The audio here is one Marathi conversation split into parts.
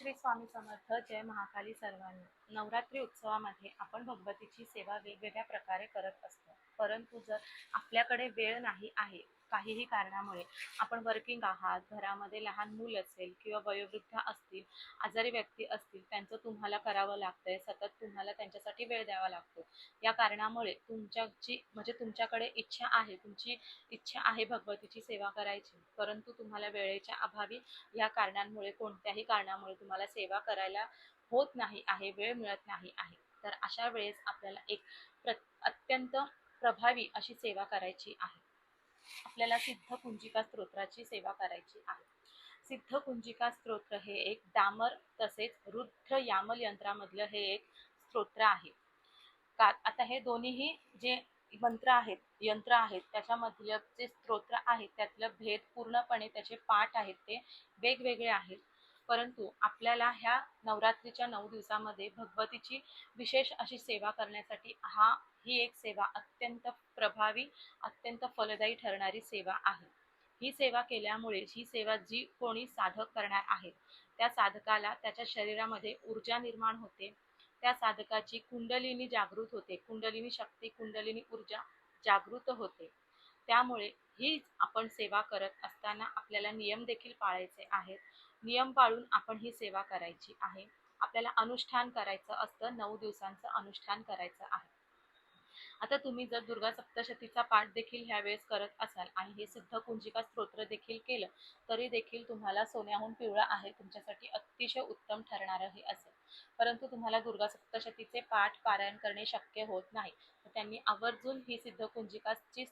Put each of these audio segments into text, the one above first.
श्री स्वामी समर्थ जय महाकाली सर्वांनी. नवरात्री उत्सवामध्ये आपण भगवतीची सेवा वेगवेगळ्या प्रकारे करत असतो. परंतु जर आपल्याकडे वेळ नाही आहे काहीही कारणामुळे आपण वर्किंग आहात घरामध्ये लहान मूल असेल किंवा वयोवृद्ध असतील आजारी व्यक्ती असतील त्यांचं तुम्हाला करावं लागतंय सतत तुम्हाला त्यांच्यासाठी वेळ द्यावा लागतो. या कारणामुळे तुमच्याची म्हणजे तुमच्याकडे इच्छा आहे तुमची इच्छा आहे भगवतीची सेवा करायची परंतु तुम्हाला वेळेच्या अभावी या कारणांमुळे कोणत्याही कारणामुळे तुम्हाला सेवा करायला होत नाही आहे वेळ मिळत नाही आहे. तर अशा वेळेस आपल्याला एक प्र अत्यंत प्रभावी अशी सेवा करायची आहे. आपल्याला सिद्ध कुंजिका स्तोत्राची सेवा करायची आहे. सिद्ध कुंजिका स्तोत्र हे एक डामर तसेच रुद्र यामल यंत्रामधलं हे एक स्तोत्र आहे. का आता हे दोन्हीही जे मंत्र आहेत यंत्र आहेत त्याच्यामधलं जे स्तोत्र आहेत त्यातलं भेद पूर्णपणे त्याचे पाठ आहेत ते वेगवेगळे आहेत. परंतु आपल्याला ह्या नवरात्रीच्या नऊ दिवसामध्ये भगवतीची विशेष अशी सेवा करण्यासाठी हा ही एक सेवा अत्यंत प्रभावी अत्यंत फलदायी ठरणारी सेवा आहे. ही सेवा केल्यामुळे ही सेवा जी कोणी साधक करणार आहे त्या साधकाला त्याच्या शरीरामध्ये ऊर्जा निर्माण होते. त्या साधकाची कुंडलिनी जागृत होते. कुंडलिनी शक्ती कुंडलिनी ऊर्जा जागृत होते. त्यामुळे ही आपण सेवा करत असताना आपल्याला नियम देखील पाळायचे आहेत. नियम पाळून आपण ही सेवा करायची आहे. आपल्याला अनुष्ठान करायचं असतं. नऊ दिवसांचं अनुष्ठान करायचं आहे. आता तुम्ही जर दुर्गा सप्तशतीचा पाठ देखील ह्यावेळेस करत असाल आणि हे सिद्ध कुंजिका स्तोत्र देखील केलं तरी देखील तुम्हाला सोन्याहून पिवळा आहे तुमच्यासाठी अतिशय उत्तम ठरणारं हे असेल परंतु तुम्हाला दुर्गा सप्तशतीचे पाठ पारायण करणे शक्य होत नाही. तर त्यांनी आवर्जून ही सिद्ध कुंजिकाची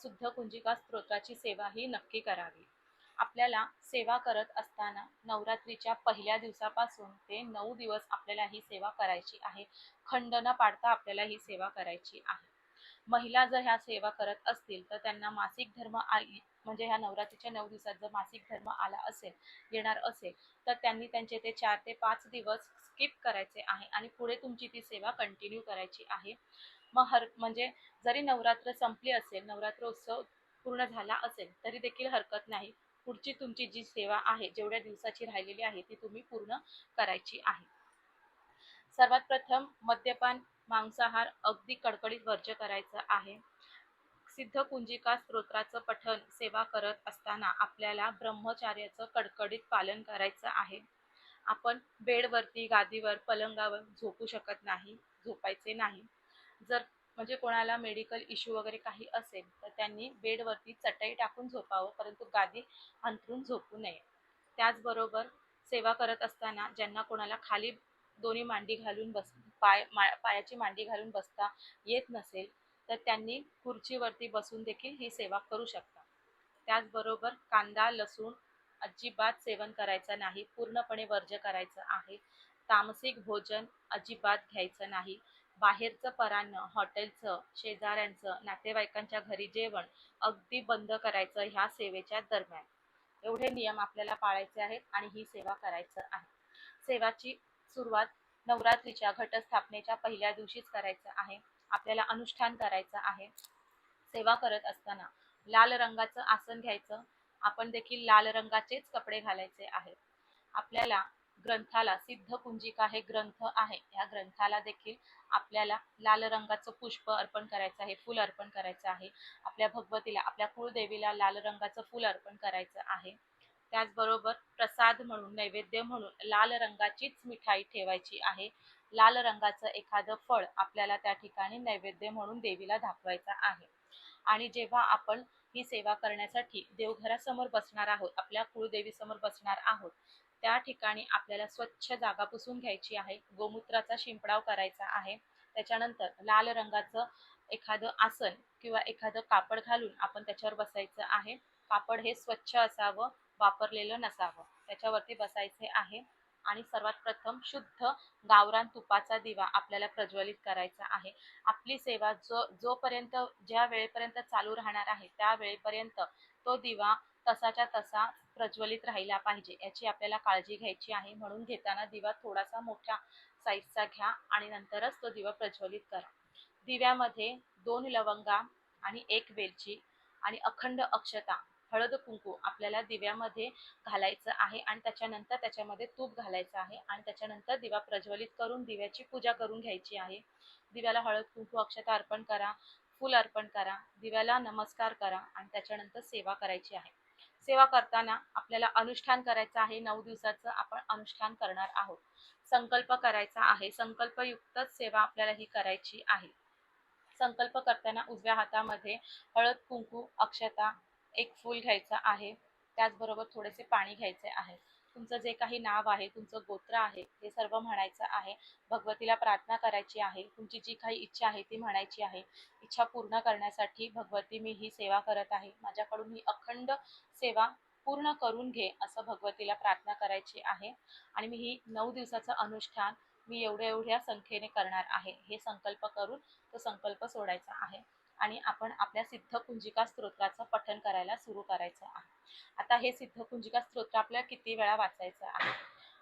शुद्ध कुंजिका स्तोत्राची सेवा ही नक्की करावी. आपल्याला सेवा करत असताना नवरात्रीच्या पहिल्या दिवसापासून ते नऊ दिवस आपल्याला ही सेवा करायची आहे. खंड न पाडता आपल्याला ही सेवा करायची आहे. महिला जर ह्या सेवा करत असतील तर त्यांना मासिक धर्म आली म्हणजे ह्या नवरात्रीच्या नऊ दिवसात जर मासिक धर्म आला असेल येणार असेल तर त्यांनी त्यांचे ते चार ते पाच दिवस स्किप करायचे आहे आणि पुढे तुमची ती सेवा कंटिन्यू करायची आहे. मग हर म्हणजे जरी नवरात्र संपली असेल नवरात्र उत्सव पूर्ण झाला असेल तरी देखील हरकत नाही. पुढची तुमची जी सेवा आहे जेवढ्या दिवसाची राहिलेली आहे ती तुम्ही पूर्ण करायची आहे. सर्वात प्रथम मद्यपान मांसाहार अगदी कडकडीत वर्ज्य करायचं आहे. सिद्ध कुंजिका स्तोत्राचं पठण सेवा करत असताना आपल्याला ब्रह्मचार्याचं कडकडीत पालन करायचं आहे. आपण बेडवरती गादीवर पलंगावर झोपू शकत नाही झोपायचे नाही. जर म्हणजे कोणाला मेडिकल इश्यू वगैरे काही असेल तर त्यांनी बेडवरती चटई टाकून झोपावं परंतु गादी अंथरून झोपू नये. त्याचबरोबर सेवा करत असताना ज्यांना कोणाला खाली दोन्ही मांडी घालून बस पाय मा पायाची मांडी घालून बसता येत नसेल तर त्यांनी खुर्चीवरती बसून देखील ही सेवा करू शकता. त्याचबरोबर कांदा लसूण अजिबात सेवन करायचं नाही पूर्णपणे वर्ज्य करायचं आहे. तामसिक भोजन अजिबात घ्यायचं नाही. बाहेरचं परान्न हॉटेलचं शेजाऱ्यांचं नातेवाईकांच्या घरी जेवण अगदी बंद करायचं ह्या सेवेच्या दरम्यान. एवढे नियम आपल्याला पाळायचे आहेत आणि ही सेवा करायचं आहे. सेवाची सुरुवात नवरात्रीच्या घटस्थापनेच्या पहिल्या दिवशीच करायचं आहे. आपल्याला अनुष्ठान करायचं आहे. सेवा करत असताना लाल रंगाचं आसन घ्यायचं. आपण देखील लाल रंगाचेच कपडे घालायचे आहेत. आपल्याला ग्रंथाला सिद्धकुंजिका हे ग्रंथ आहे. ह्या ग्रंथाला देखील आपल्याला लाल रंगाचं पुष्प अर्पण करायचं आहे फुल अर्पण करायचं आहे. आपल्या भगवतीला आपल्या कुळदेवीला लाल रंगाचं फुल अर्पण करायचं आहे. त्याचबरोबर प्रसाद म्हणून नैवेद्य म्हणून लाल रंगाचीच मिठाई ठेवायची आहे. लाल रंगाचं एखादं फळ आपल्याला त्या ठिकाणी नैवेद्य म्हणून देवीला दाखवायचं आहे. आणि जेव्हा आपण ही सेवा करण्यासाठी देवघरासमोर बसणार आहोत आपल्या कुळदेवीसमोर बसणार आहोत त्या ठिकाणी आपल्याला स्वच्छ जागा पुसून घ्यायची आहे. गोमूत्राचा शिंपडाव करायचा आहे. त्याच्यानंतर लाल रंगाचं एखादं आसन किंवा एखादं कापड घालून आपण त्याच्यावर बसायचं आहे. कापड हे स्वच्छ असावं वापरलेलं नसावं. त्याच्यावरती बसायचे आहे. आणि सर्वात प्रथम शुद्ध गावरान तुपाचा दिवा आपल्याला प्रज्वलित करायचा आहे. आपली सेवा जो जोपर्यंत ज्या वेळेपर्यंत चालू राहणार आहे त्या वेळेपर्यंत तो दिवा तसाच्या तसा प्रज्वलित राहिला पाहिजे याची आपल्याला काळजी घ्यायची आहे. म्हणून घेताना दिवा थोडासा मोठ्या साईजचा घ्या आणि नंतरच तो दिवा प्रज्वलित करा. दिव्यामध्ये दोन लवंगा आणि एक वेलची आणि अखंड अक्षता हळद कुंकू आपल्याला दिव्यामध्ये घालायचं आहे आणि त्याच्यानंतर त्याच्यामध्ये तूप घालायचं आहे आणि त्याच्यानंतर दिवा प्रज्वलित करून दिव्याची पूजा करून घ्यायची आहे. दिव्याला हळद कुंकू अक्षता अर्पण करा फूल अर्पण करा दिव्याला नमस्कार करा आणि त्याच्यानंतर सेवा करायची आहे. सेवा करताना आपल्याला अनुष्ठान करायचं आहे नऊ दिवसाचं आपण अनुष्ठान करणार आहोत. संकल्प करायचा आहे. संकल्पयुक्तच सेवा आपल्याला ही करायची आहे. संकल्प करताना उजव्या हातामध्ये हळद कुंकू अक्षता एक फूल घ्यायचं आहे. त्याचबरोबर थोडेसे पाणी घ्यायचे आहे. तुमचं जे काही नाव आहे तुमचं गोत्र आहे ते सर्व म्हणायचं आहे. भगवतीला प्रार्थना करायची आहे. तुमची जी काही इच्छा आहे ती म्हणायची आहे. इच्छा पूर्ण करण्यासाठी भगवती मी ही सेवा करत आहे. माझ्याकडून ही अखंड सेवा पूर्ण करून घे असं भगवतीला प्रार्थना करायची आहे. आणि मी ही नऊ दिवसाचं अनुष्ठान मी एवढ्या एवढ्या संख्येने करणार आहे. हे संकल्प करून तो संकल्प सोडायचा आहे. आणि आपण आपल्या सिद्ध कुंजिका स्तोत्राचं पठण करायला सुरू करायचं आहे. आता हे सिद्ध कुंजिका स्तोत्र आपल्याला किती वेळा वाचायचं आहे?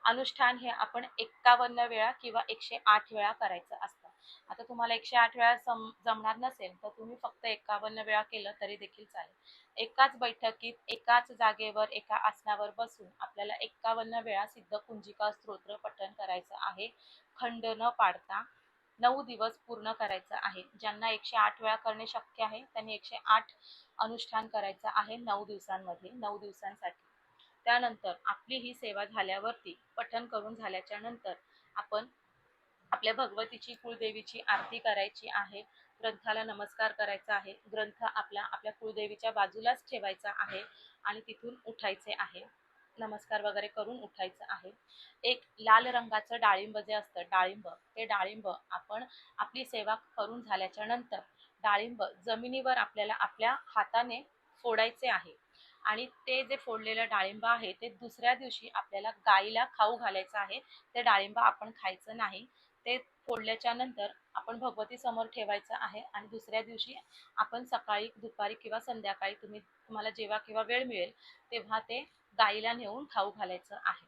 अनुष्ठान हे आपण एक्कावन्न वेळा किंवा एकशे आठ वेळा करायचं असतं. आता तुम्हाला एकशे आठ वेळा सम जमणार नसेल तर तुम्ही फक्त एक्कावन्न वेळा केलं तरी देखील चालेल. एकाच बैठकीत एकाच जागेवर एका आसनावर बसून आपल्याला एक्कावन्न वेळा सिद्ध कुंजिका स्तोत्र पठण करायचं आहे. खंड न पाडता नऊ दिवस पूर्ण करायचं आहे. ज्यांना एकशे आठ वेळा करणे शक्य आहे त्यांनी एकशे आठ अनुष्ठान करायचं आहे नऊ दिवसांमध्ये नऊ दिवसांसाठी. त्यानंतर आपली ही सेवा झाल्यावरती पठण करून झाल्याच्यानंतर आपण आपल्या भगवतीची कुळदेवीची आरती करायची आहे. ग्रंथाला नमस्कार करायचा आहे. ग्रंथ आपला आपल्या कुळदेवीच्या बाजूलाच ठेवायचा आहे आणि तिथून उठायचे आहे. नमस्कार वगैरे करून उठायचं आहे. एक लाल रंगाचं डाळिंब जे असतं डाळिंब ते डाळिंब आपण आपली सेवा करून झाल्याच्यानंतर डाळिंब जमिनीवर आपल्याला आपल्या हाताने फोडायचे आहे. आणि ते जे फोडलेलं डाळिंब आहे ते दुसऱ्या दिवशी आपल्याला गाईला खाऊ घालायचं आहे. ते डाळिंब आपण खायचं नाही. ते फोडल्याच्या नंतर आपण भगवती समोर ठेवायचं आहे आणि दुसऱ्या दिवशी आपण सकाळी दुपारी किंवा संध्याकाळी तुम्ही तुम्हाला जेव्हा किंवा वेळ मिळेल तेव्हा ते गाईला नेऊन खाऊ घालायचं आहे.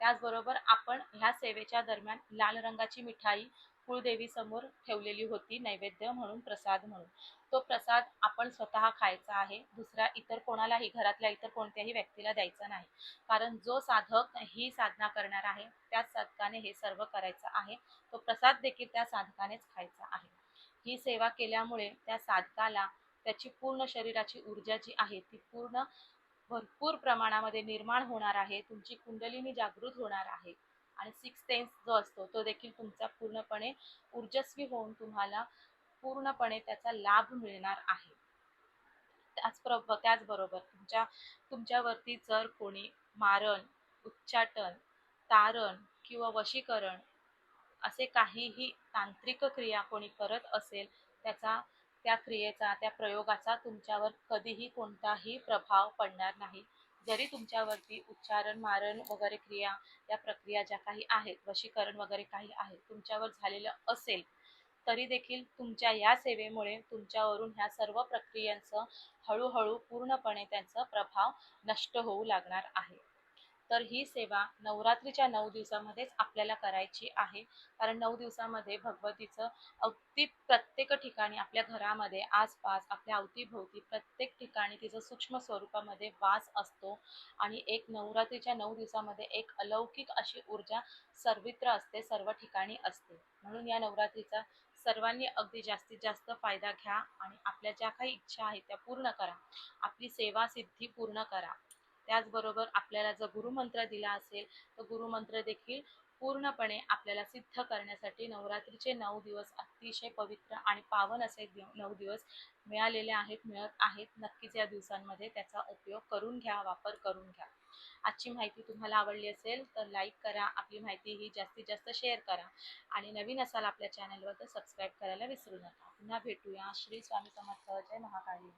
त्याचबरोबर आपण ह्या सेवेच्या दरम्यान लाल रंगाची मिठाई कुळदेवी समोर ठेवलेली होती नैवेद्य म्हणून प्रसाद म्हणून. तो प्रसाद आपण स्वतः खायचा आहे. दुसऱ्या इतर कोणालाही घरातल्या इतर कोणत्याही व्यक्तीला द्यायचा नाही. कारण जो साधक ही साधना करणार आहे त्याच साधकाने हे सर्व करायचं आहे. तो प्रसाद देखील त्या साधकानेच खायचा आहे. ही सेवा केल्यामुळे त्या साधकाला त्याची पूर्ण शरीराची ऊर्जा जी आहे ती पूर्ण भरपूर प्रमाणामध्ये निर्माण होणार आहे. तुमची कुंडलिनी जागृत होणार आहे. आणि सिक्स सेन्स जो असतो तो देखील तुमचा पूर्णपणे ऊर्जस्वी होऊन तुम्हाला पूर्णपणे त्याचा लाभ मिळणार आहे. त्याचबरोबर त्याचबरोबर तुमच्या तुमच्यावरती जर कोणी मारण उच्चाटन तारण किंवा वशीकरण असे काहीही तांत्रिक क्रिया कोणी करत असेल त्याचा त्या क्रियेचा त्या प्रयोगाचा तुमच्यावर कधीही कोणताही प्रभाव पडणार नाही. जरी तुमच्यावरती उच्चारण मारण वगैरे क्रिया या प्रक्रिया ज्या काही आहेत वशीकरण वगैरे काही आहे तुमच्यावर झालेलं असेल तरी देखील तुमच्या या सेवेमुळे तुमच्यावरून ह्या सर्व प्रक्रियांचं हळूहळू पूर्णपणे त्यांचा प्रभाव नष्ट होऊ लागणार आहे. तर ही सेवा नवरात्रीच्या नऊ दिवसामध्येच आपल्याला करायची आहे. कारण नऊ दिवसामध्ये भगवतीचं अगदी प्रत्येक ठिकाणी आपल्या घरामध्ये आसपास आपल्या अवतीभोवती प्रत्येक ठिकाणी तिचं सूक्ष्म स्वरूपामध्ये वास असतो. आणि एक नवरात्रीच्या नऊ दिवसामध्ये एक अलौकिक अशी ऊर्जा सर्वत्र असते सर्व ठिकाणी असते. म्हणून या नवरात्रीचा सर्वांनी अगदी जास्तीत जास्त फायदा घ्या आणि आपल्या ज्या काही इच्छा आहेत त्या पूर्ण करा. आपली सेवा सिद्धी पूर्ण करा. त्याचबरोबर आपल्याला जर गुरुमंत्र दिला असेल तर गुरुमंत्र देखील पूर्णपणे आपल्याला सिद्ध करण्यासाठी नवरात्रीचे नऊ दिवस अतिशय पवित्र आणि पावन असे नऊ दिवस मिळालेले आहेत मिळत आहेत. नक्कीच या दिवसांमध्ये त्याचा उपयोग करून घ्या वापर करून घ्या. आजची माहिती तुम्हाला आवडली असेल तर लाईक करा. आपली माहिती ही जास्तीत जास्त शेअर करा. आणि नवीन असाल आपल्या चॅनलवर तर सबस्क्राईब करायला विसरू नका. पुन्हा भेटूया. श्री स्वामी समर्थ. जय महाकाली.